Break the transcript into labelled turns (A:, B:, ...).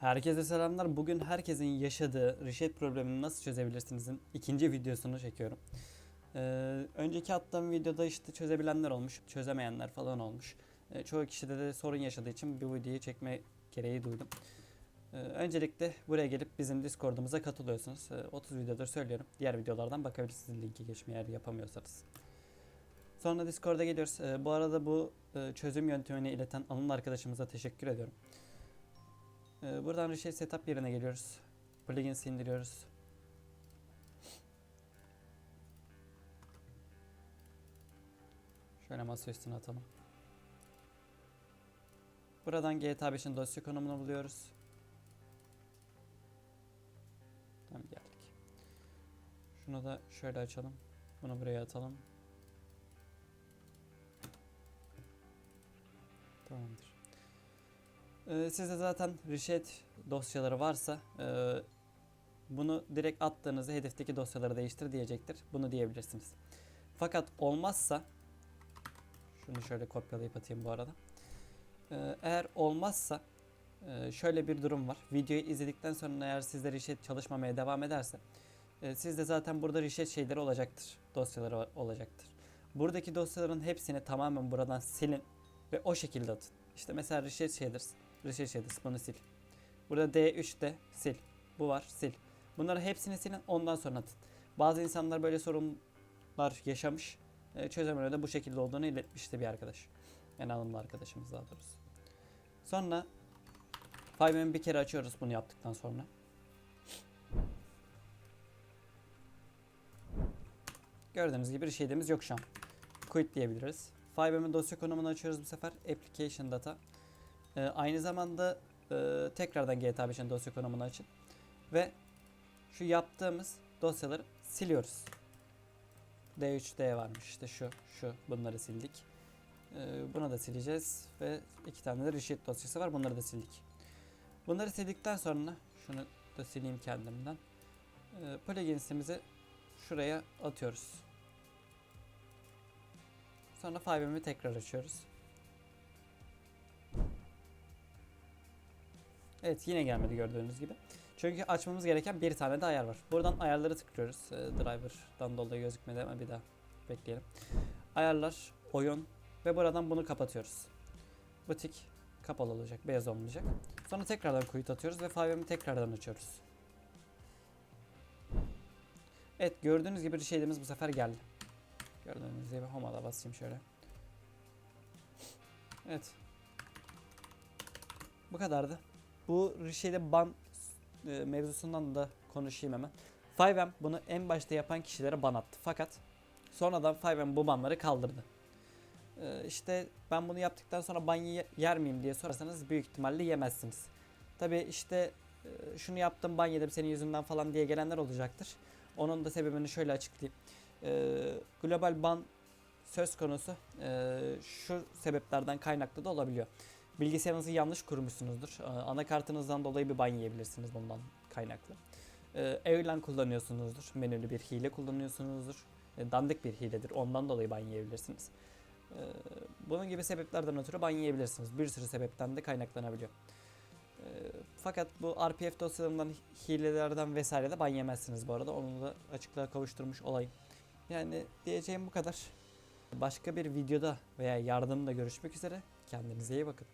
A: Herkese selamlar. Bugün herkesin yaşadığı reset problemini nasıl çözebilirsinizin ikinci videosunu çekiyorum. Ee, önceki attığım videoda işte çözebilenler olmuş, çözemeyenler falan olmuş. Ee, çoğu kişide de sorun yaşadığı için bu videoyu çekme gereği duydum. Ee, öncelikle buraya gelip bizim Discord'umuza katılıyorsunuz. Ee, 30 videodur söylüyorum. Diğer videolardan bakabilirsiniz linki geçmeye eğer yapamıyorsanız. Sonra Discord'a geliyoruz. Ee, bu arada bu e, çözüm yöntemini ileten Anıl arkadaşımıza teşekkür ediyorum. Ee, buradan Reset Setup yerine geliyoruz. Plugins indiriyoruz. Şöyle masa üstüne atalım. Buradan GTA 5'in dosya konumunu buluyoruz. Tamam geldik. Şunu da şöyle açalım. Bunu buraya atalım. Tamamdır. Ee, sizde zaten reset dosyaları varsa e, bunu direkt attığınızda hedefteki dosyaları değiştir diyecektir. Bunu diyebilirsiniz. Fakat olmazsa şunu şöyle kopyalayıp atayım bu arada. Ee, eğer olmazsa e, şöyle bir durum var. Videoyu izledikten sonra eğer sizde reset çalışmamaya devam ederse e, sizde zaten burada reset şeyleri olacaktır. Dosyaları olacaktır. Buradaki dosyaların hepsini tamamen buradan silin ve o şekilde atın. İşte mesela reset shaders, reset shaders bunu sil. Burada D3'te sil. Bu var sil. Bunları hepsini silin ondan sonra atın. Bazı insanlar böyle sorunlar yaşamış. E, çözümünü de bu şekilde olduğunu iletmişti bir arkadaş. Yani alımlı arkadaşımız daha doğrusu. Sonra Five'mi bir kere açıyoruz bunu yaptıktan sonra. Gördüğünüz gibi bir şeyimiz yok şu an. Quit diyebiliriz. Five'min dosya konumunu açıyoruz bu sefer. Application data. Ee, aynı zamanda e, tekrardan GTA 5'in dosya konumunu açın. Ve şu yaptığımız dosyaları siliyoruz. D3D varmış işte şu şu bunları sildik. Ee, bunu da sileceğiz ve iki tane de reset dosyası var bunları da sildik. Bunları sildikten sonra şunu da sileyim kendimden. Ee, plugins'imizi şuraya atıyoruz. Sonra Five'imi tekrar açıyoruz. Evet yine gelmedi gördüğünüz gibi. Çünkü açmamız gereken bir tane de ayar var. Buradan ayarları tıklıyoruz. Ee, driver'dan dolayı gözükmedi ama bir daha bekleyelim. Ayarlar, oyun ve buradan bunu kapatıyoruz. Bu tik kapalı olacak, beyaz olmayacak. Sonra tekrardan quit atıyoruz ve Five'imi tekrardan açıyoruz. Evet gördüğünüz gibi şeyimiz bu sefer geldi. Gördüğünüz gibi home'a basayım şöyle. Evet. Bu kadardı. Bu şeyde ban e, mevzusundan da konuşayım hemen. 5M bunu en başta yapan kişilere ban attı. Fakat sonradan 5M bu banları kaldırdı. E, işte ben bunu yaptıktan sonra ban ye- yer miyim diye sorarsanız büyük ihtimalle yemezsiniz. Tabi işte e, şunu yaptım ban yedim senin yüzünden falan diye gelenler olacaktır. Onun da sebebini şöyle açıklayayım. E, global ban söz konusu e, şu sebeplerden kaynaklı da olabiliyor. Bilgisayarınızı yanlış kurmuşsunuzdur. E, anakartınızdan dolayı bir ban yiyebilirsiniz bundan kaynaklı. E, Airline kullanıyorsunuzdur. Menülü bir hile kullanıyorsunuzdur. E, dandik bir hiledir. Ondan dolayı ban yiyebilirsiniz. Bunun gibi sebeplerden ötürü ban yiyebilirsiniz. Bir sürü sebepten de kaynaklanabiliyor. Fakat bu RPF dosyalarından, hilelerden vesaire de ban yemezsiniz bu arada. Onu da açıklığa kavuşturmuş olayım. Yani diyeceğim bu kadar. Başka bir videoda veya yardımda görüşmek üzere. Kendinize iyi bakın.